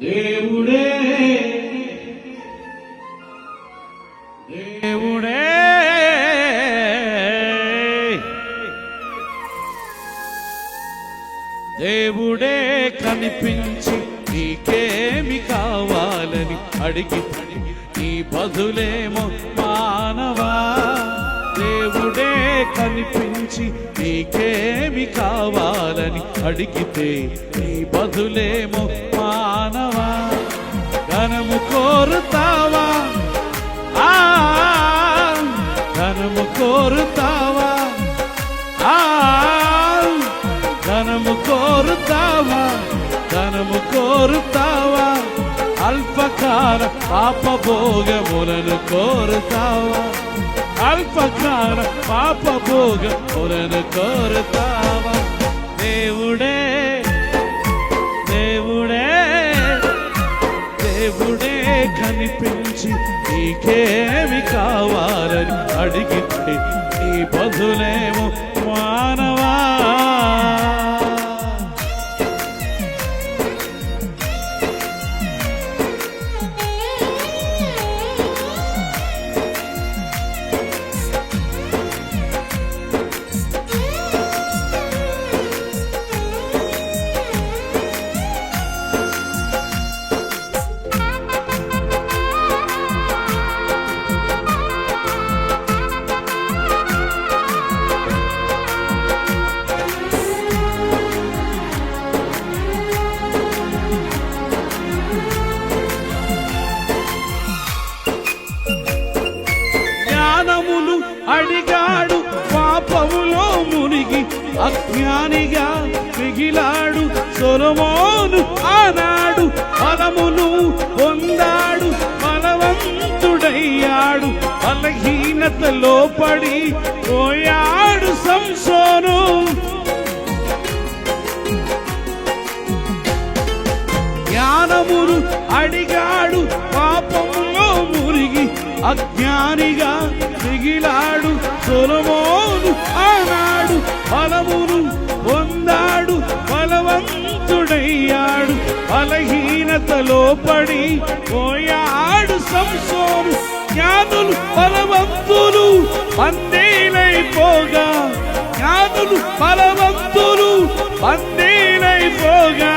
దేవుడే. దేవుడే. దేవుడే కనిపించి నీకేమి కావాలని అడిగి నీ బదులేమో మానవా. దేవుడే కనిపించి నీకేమి కావాలని అడిగితే నీ బదులేమో మానవా ఘనము కోరుతావా ఆ ధనము కోరుతావా ఆ ధనము కోరుతావా ధనము కోరుతావా అల్పకాల పాప భోగములను కోరుతావా అల్పకాల పాప భోగములను కోరుతావా దేవుడే కనిపించి నీకేమి కావాలని అడిగితే నీ బదులేమో మాన అజ్ఞానిగా మిగిలాడు సొలమోను ఆనాడు ఫలమును పొందాడు బలవంతుడయ్యాడు. బలహీనతలో పడి పోయాడు సంసోను. జ్ఞానమును అడిగాడు పాపములో మురిగి అజ్ఞానిగా మిగిలాడు సొలమోను ఆనాడు ఫలమును పొందాడు బలవంతుడయ్యాడు. బలహీనతలో పడి పోయాడు సంసోము జ్ఞానులు ఫలవంతులు పందేలైపోగా జ్ఞానులు ఫలవంతులు పందేలైపోగా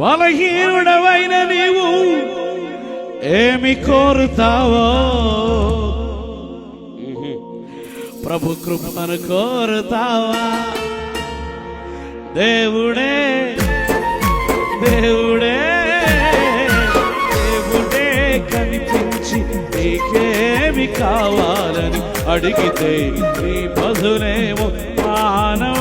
బలహీనుడవైన నీవు ఏమి కోరుతావో? ప్రభు కృపను కోరుతావా? దేవుడే దేవుడే దేవుడే కనిపించి నీకేమి కావాలని అడిగితే నీ బదులేమో మానవా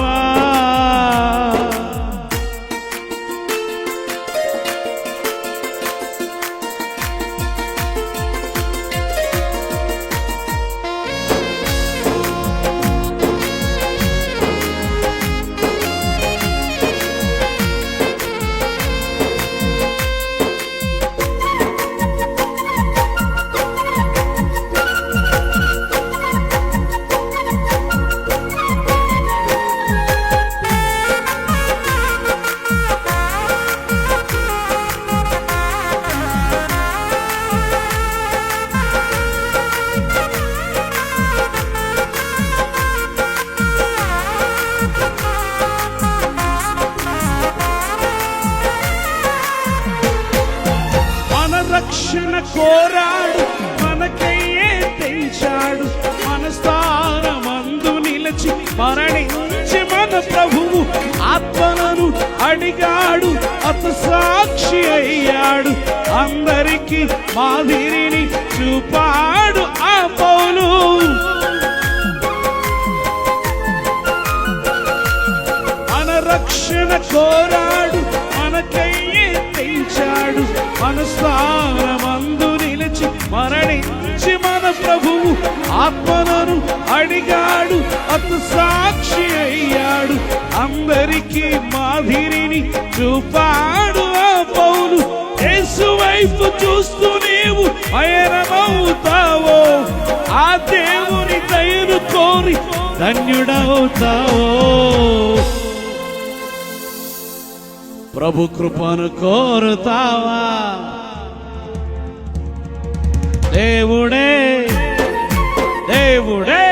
రక్షణ కోరాడు మనకయ్యే తెచ్చాడు మన స్థానమందు నిలిచి మరణించి మన ప్రభువు ఆత్మలను అడిగాడు అత సాక్షి అయ్యాడు. అందరికీ మాదిరిని చూపాడు ఆ పౌలు మన రక్షణ కోరాడు మనకయ్యే తెచ్చాడు మన నిలిచి మరణించి మన ప్రభువు ఆత్మలను అడిగాడు అతను సాక్షి అయ్యాడు. అందరికీ మాదిరిని చూపాడు ఆ పౌలు. యేసు వైపు చూస్తూ నీవు పయనమవుతావో ఆ దేవుని దయను కోరి ధన్యుడవుతావో. ప్రభు కృపను కోరుతావా? దేవుడే దేవుడే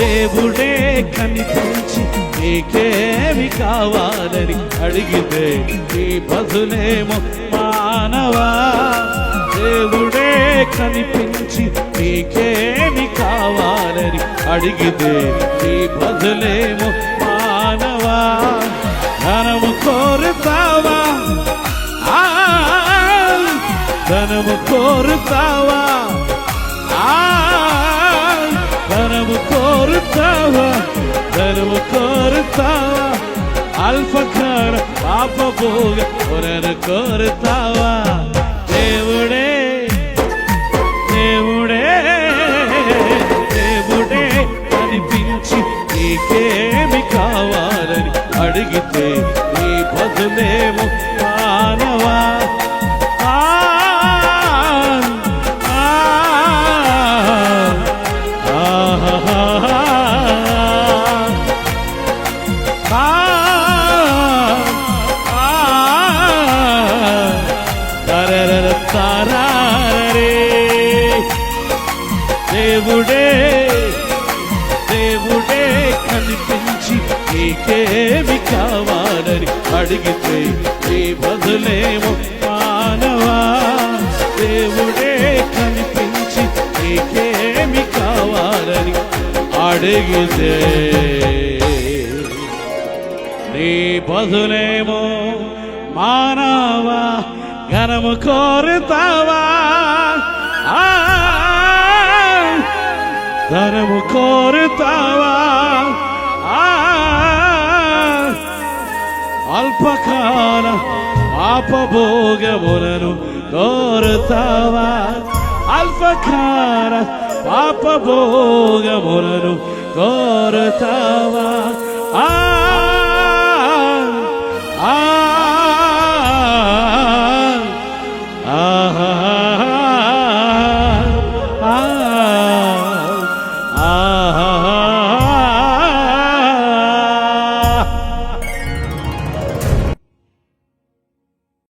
దేవుడే కనిపించి నీకేమి కావాలని అడిగితే నీ బదులేమో మానవా? దేవుడే కనిపించి నీకేమి కావాలని అడిగితే నీ బదులేమో మానవా? ధనము కోరుతావా ఆ, ధనము కోరుతావా ఆ, ధనము కోరుతావా ధనము కోరుతావా అల్పకార పాప భోగ కొరను కోరుతావా అడిగితే నీ బదులేమో మానవా. తారా రే దేవుడే ఏమి కావాలని అడిగితే నీ బదులేమో మానవా? దేవుడే కనిపించి నీకేమి కావాలని అడిగితే నీ బదులేమో మానవా? ఘనము కోరుతావా? ధనము కోరుతావా? అల్పకాల పాపభోగములను కోరుతావా? అల్పకాల పాపభోగములను కోరుతావా? ఆ